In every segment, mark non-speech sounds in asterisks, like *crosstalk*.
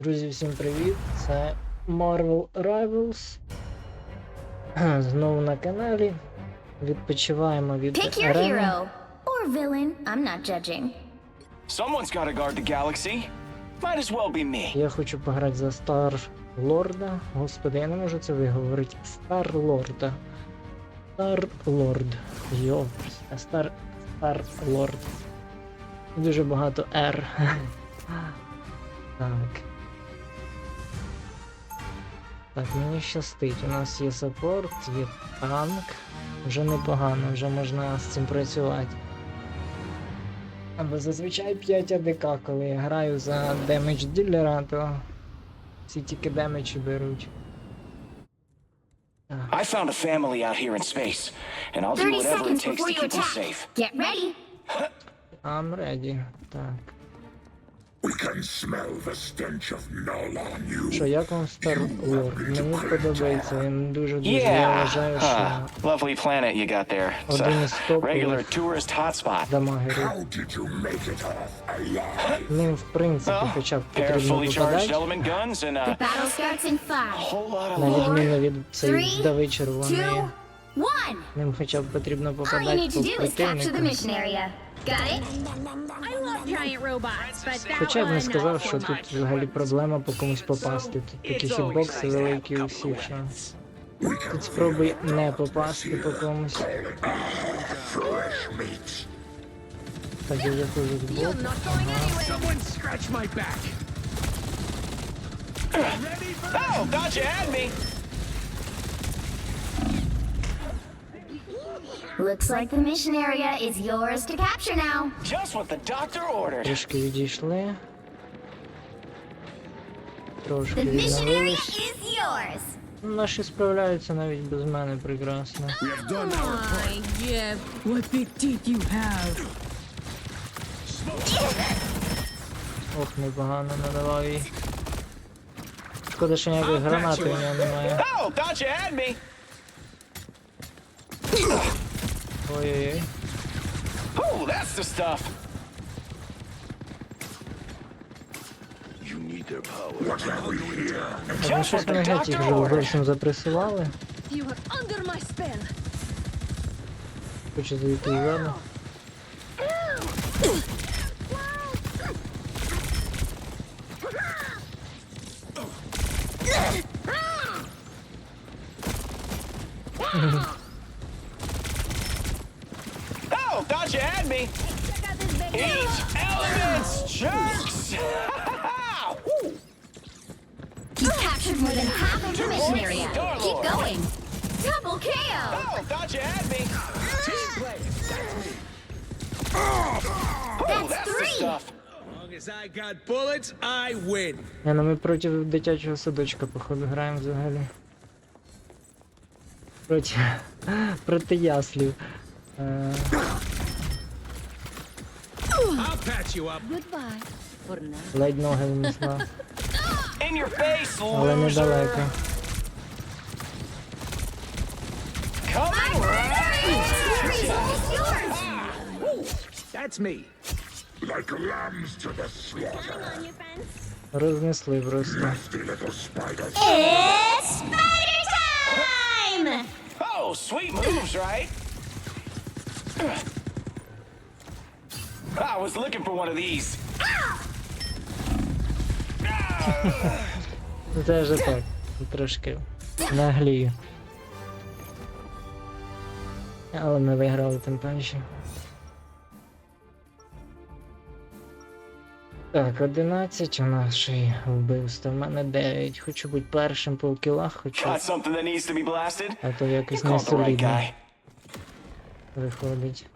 Друзі, всім привіт! Це Marvel Rivals. *clears throat* Знову на каналі. Відпочиваємо від Pick your арени. hero or villain. I'm not judging. Someone's got to guard the galaxy. Might as well be me. Я хочу пограти за Стар Лорда. Господи, я не можу це виговорити. Стар Лорда. Стар Лорд. Йо. Стар Стар Лорд. Дуже багато R. *laughs* Так. Так, мені щастить. У нас є саппорт, є танк. Вже непогано, вже можна з цим працювати. Або зазвичай 5 АДК, коли я граю за демедж ділера, то всі тільки демеджі беруть. I found a family out here in space, and I'll do whatever it takes to keep them safe. Get ready. I'm ready. Так. Що, як вам Стар Лорд? Мені подобається, він дуже-дуже, я Yeah. вважаю, Huh. що Lovely planet you got there. It's Один із a топових regular tourist hotspot. дамагерів. How did you make it off alive? Ним, в принципі, Well, хоча б pair of потрібно fully charged попадати, element guns and The a battle starts in five, whole lot of на love. відміну від цієї Three, вдави червоної. two, one. Ним хоча б потрібно All you попадати need to по do is capture the противнику. Хоча б не сказав, що тут взагалі проблема по комусь попасти. Тут такі хітбокси великі у всіх, що тут спробуй не попасти по комусь. Так, я заходжу з боку. Oh, thought you had me. Looks like the mission area is yours to capture now. Just what the doctor ordered. Трішки відійшли. Трошки The mission area відновились. is yours. Ну, Наші справляються навіть без мене прекрасно. My, yeah, what big teeth you have. Ох, непогано надавав їй. Шкода, що ніякої гранати у нього немає. Oh, thought you had me. Ой-ой-ой. Oh, that's the stuff. What have we here? Так, ну Just щось what мене the геть їх doctor вже ordered. зовсім запресували. You are under my spell. Хочу зайти. Oh, thought you had me. Eat elements, jerks. Woo. You captured more than half of the mission area. Keep going. Double KO. oh, thought you had me. Oh, That's that's the three. stuff. long as I got bullets, I win. Я ну ми проти дитячого садочка, походу, граємо взагалі. Проти. проти яслів. Е, I'll patch you up. Goodbye. For now. ледь ноги внесла, In your face, але loser. недалеко. Coming right. That's me. Like lambs to the slaughter. Рознесли просто. Nasty little spiders. It's spider time! Oh, sweet moves, right? I was looking for one of these. Ну, Це вже так. Трошки наглію. Але ми виграли тим паче. Так, 11 у нашої вбивства. У мене 9. Хочу бути першим по кілах, blasted? а то якось не солідно виходить.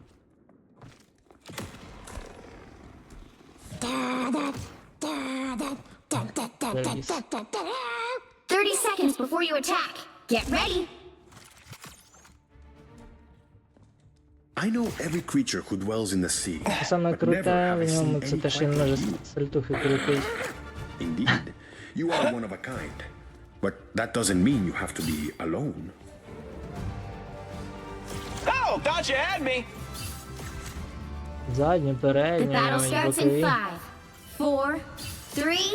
Заліз. 30 seconds before you attack. Get ready. I know every creature who dwells in the sea. Саме but never круте have в I ньому seen це any те, що він quite може like you. сальтухи крутить. Indeed, you are one of a kind. But that doesn't mean you have to be alone. Oh, thought you had me. Задні, The передні, battle навіть starts in бокові. five, four, three,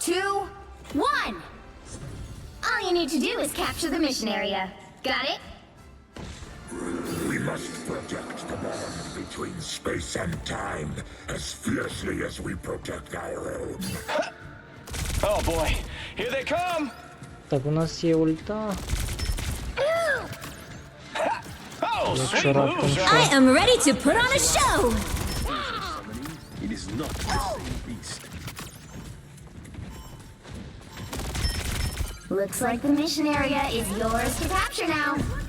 two, one. All you need to do is capture the mission area. Got it? must protect the bond between space and time as fiercely as we protect our own. Oh boy, here they come! Dacă nu se ulta... Oh, I am ready to put on a show! It is not the same beast. Looks like the mission area is yours to capture now.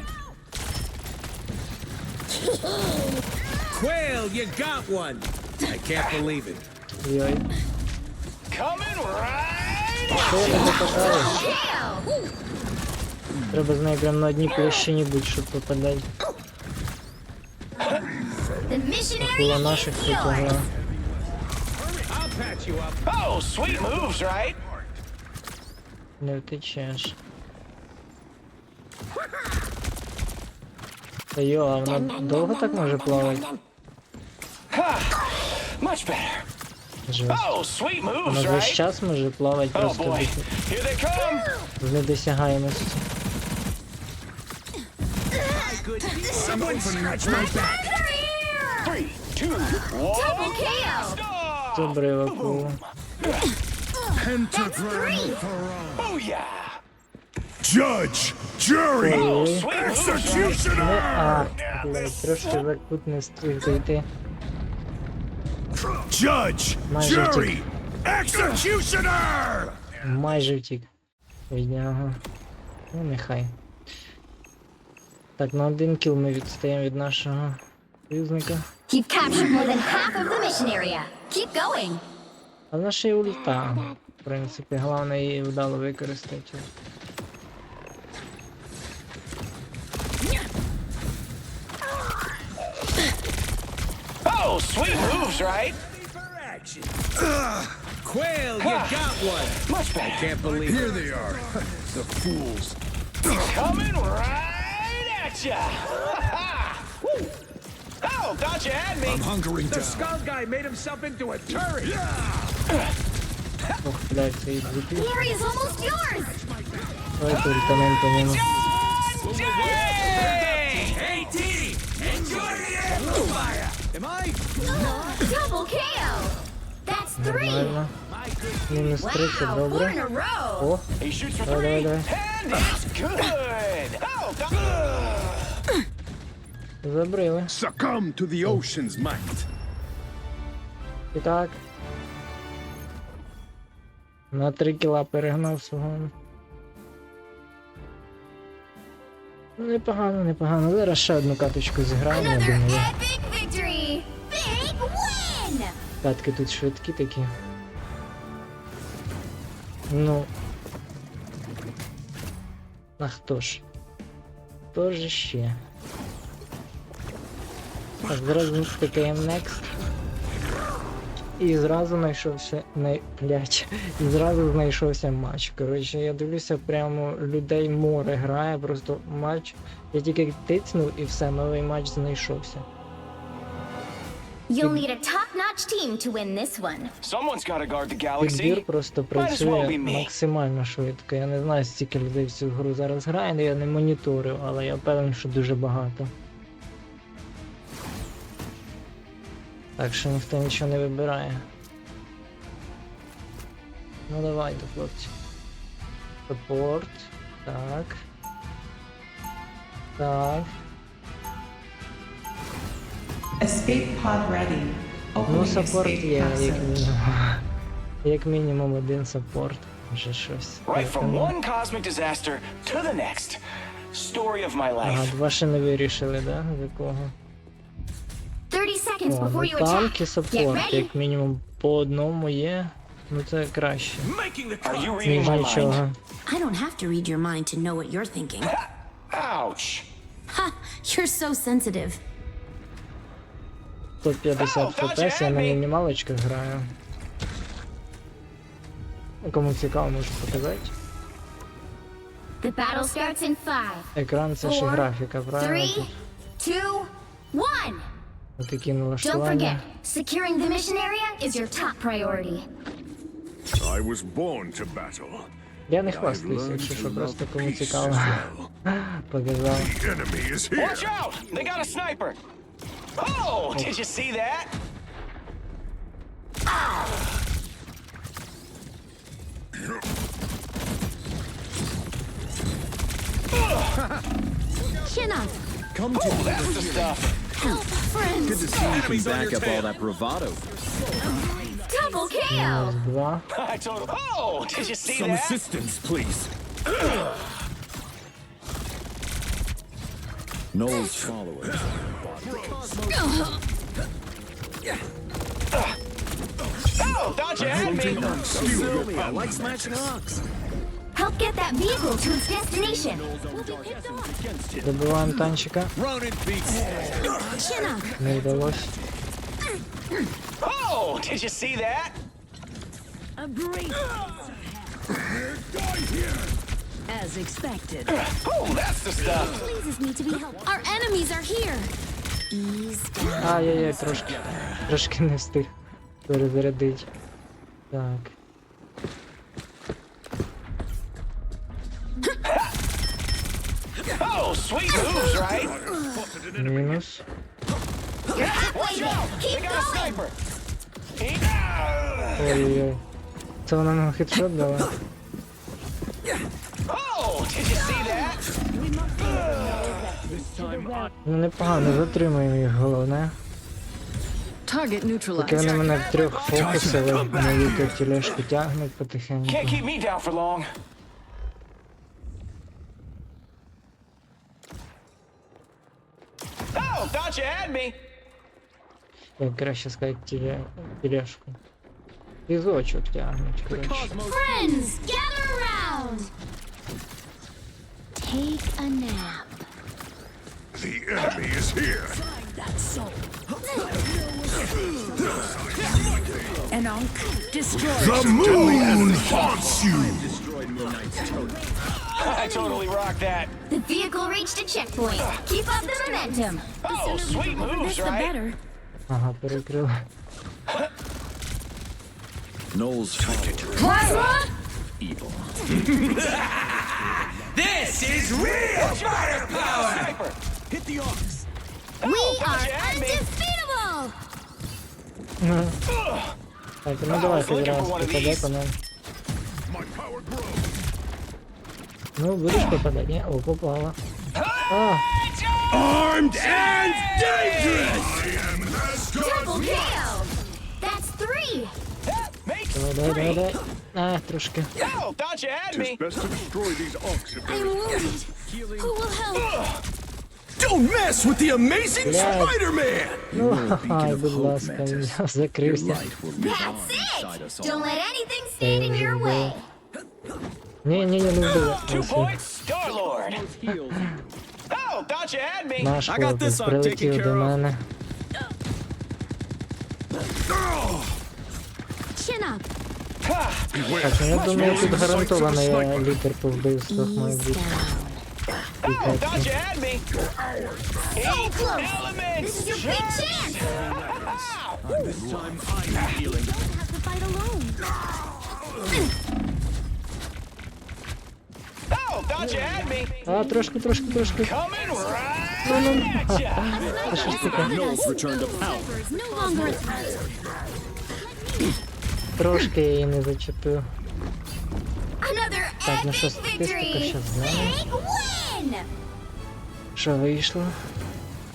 Quail, you got one. I can't believe it. Йой. Coming right Що я не попадаю? Hail! Треба з нею прям на одній площині бути, щоб mission Була наших тут гра. Oh, sweet moves, right? Не втечеш. Та йо, а вона довго так може плавати? Much better. Oh, sweet moves, Вона весь час може плавати Oh просто come! з недосягаємості. Добре акула. That's three! Booyah! Judge, jury, executioner! А, блядь, трошки за кут не встиг зайти. Judge, Майже jury, втік. executioner! Майже втік. Від нього. Ну, нехай. Так, на один кіл ми відстаємо від нашого союзника. You've captured more than half of the mission area. Keep going. А в нашій ульта. В принципі, головне її вдало використати. sweet moves, right? Ugh. Quail, you ah. got one. Much better. I can't believe Here it. they are, *laughs* the fools. Coming right at ya. *laughs* oh, thought you had me. I'm hungering the down. The skull guy made himself into a turret. Yeah. Glory is almost yours. Hey, Titi, enjoy the amplifier. Am I? Double KO. That's three. Нормально. Мінус 3, Wow, four добре. a row. О, He shoots for Давай, three, давай, and it's good! Oh, забрили. Succumb to the ocean's might. І так. На 3 кіла перегнав свого. Ну, непогано, непогано. Зараз ще одну каточку зіграємо, я Another думаю. epic. Катки тут швидкі такі. Ну. А хто ж? Хто ж ще? Так, зразу тикаємо next. І зразу знайшовся не блять. І зразу знайшовся матч. Коротше, я дивлюся, прямо людей море грає, просто матч. Я тільки тицнув і все, новий матч знайшовся. You'll need a top-notch team to win this one. Someone's gotta guard the Підбір galaxy. просто Might well працює максимально швидко. Я не знаю, стільки людей в цю гру зараз грає, але я не моніторю, але я впевнений, що дуже багато. Так що ніхто нічого не вибирає. Ну давайте, хлопці. Саппорт. Так. Так. Escape pod ready. Ну, Opening саппорт escape є, як passage. мінімум. Як мінімум один саппорт. Вже щось. Right from Тому- one cosmic disaster to the next. Story of my Ага, life. два ще не вирішили, да? З якого? 30 seconds О, before you ну танк і attack. Get саппорт, ready. як мінімум по одному є. Ну це краще, Making the Are you clock. reading ніж my нічого. mind? I don't have to read your mind to know what you're thinking. Ouch! Ha! You're so sensitive. 150 фпс, я на мінімалочках граю. Ну, Кому цікаво, можу показати. The battle starts in five, Екран це Four, графіка, правильно? three, two, one. Don't forget, налаштування. securing the mission area is your top priority. I was born to battle. Я не I've learned якщо to що, love просто кому peace цікаво. well. Показав. The enemy is here. Watch out! They got a sniper. Oh, did you see that? Chin up. Come to oh, that's the stuff. Help, friends. Good to see you can back up tail. all that bravado. Double KO. *laughs* I told. Oh, did you see Some that? Some assistance, please. *clears throat* Noel's followers. Oh, dodge it, man! Me, I like smashing rocks. Help get that vehicle to its destination. The blue antenna udało się. Oh, did you see that? A. As expected. Oh, that's the stuff. Pleases me to be helped. Our enemies are here. Ease down. Ай-яй-яй, трошки. Трошки не встиг перезарядити. Так. Oh, sweet moves, right? Мінус. Watch out! They Keep got a going. sniper. He- Ой-ой-ой. Це вона нам хедшот дала. Ну непогано, затримуємо їх головне. Target Поки neutralized. вони мене в трьох фокусили, тут тележку тягнуть потихеньку. Can't keep me down for long. Oh, thought you had me. Я краще сказати теле... тележку. Візочок тягнуть, коротше. Friends, gather around. Take a nap. The enemy is here. Find that soul. Let's destroy. The moon haunts you. I totally rock that. The vehicle reached a checkpoint. Keep up the momentum. Oh, sweet moves, this, right? The better. Ajá, pero creo. Knowles Evil. *laughs* This is real firepower. Sniper. Hit the ox. We are you had me. undefeatable. Так, ну давайте looking зараз for one of попаде these. по нам. My power grows. Ну, будеш попадати? Ні? О, попала. А, Armed and dangerous. I am Asgard. Double KO. That's three. Make давай, давай, давай, давай. А, трошки. Oh, thought you had me. Best to destroy these ox if I'm there is wounded. Who will help? Don't mess with the amazing Блядь. Spider-Man. Ну, ай, будь hope, ласка, Mantis. я закрився. Light will live on That's inside it. us all. Don't let anything stand in your way. Ні, ні, ні, не вбили. Two Ось, points, Star Lord. Healed. Oh, thought you had me. Наш I got хлопець this, I'm taking прилетів care до of. мене. Chin up. Так, ну я думаю, тут гарантовано я лікар по вбивствах має Ease бути. down. Oh, thought you had me. So close. Elements. This is your big chance. This time I'm healing. You don't have to fight alone. Oh, thought you had me. А, трошки, трошки, трошки. Coming right at ya. Та що ж таке? Трошки я її не зачепив. Так, ну що, статистика щас гляну. Що вийшло?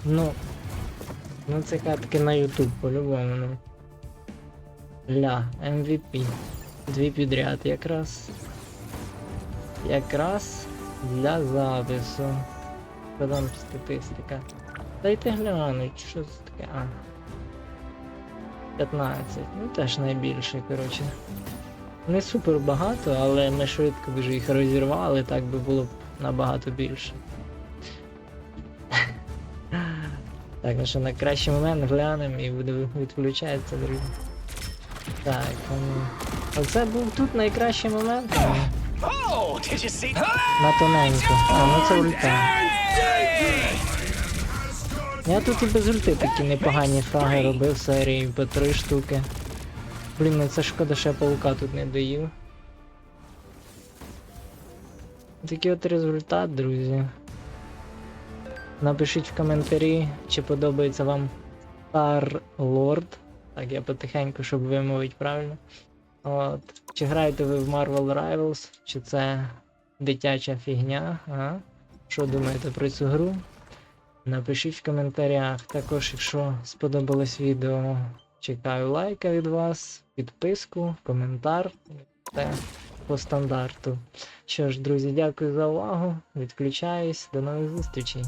Ну. Ну це катки на YouTube по-любому. Ну. Ля, MVP. Дві підряд якраз. Якраз для запису. Що там статистика? Дайте глянуть, що це таке. А. 15. Ну теж найбільше, коротше. Не супер багато, але ми швидко дуже їх розірвали, так би було б набагато більше. *laughs* Так, ну що на кращий момент глянемо і буде відключатися, друзі. Так, ну, оце був тут найкращий момент ну, Oh, на тоненько. А, ну це ульта. Я тут і без ульти такі непогані фраги робив серії по три штуки. Блін, ну це шкода, що я паука тут не доїв. Такий от результат, друзі. Напишіть в коментарі, чи подобається вам Star Lord. Так, я потихеньку, щоб вимовити правильно. От. Чи граєте ви в Marvel Rivals, чи це дитяча фігня? А? Що думаєте про цю гру? Напишіть в коментарях. Також, якщо сподобалось відео, чекаю лайка від вас, підписку, коментар. Це по стандарту. Що ж, друзі, дякую за увагу. Відключаюсь. До нових зустрічей.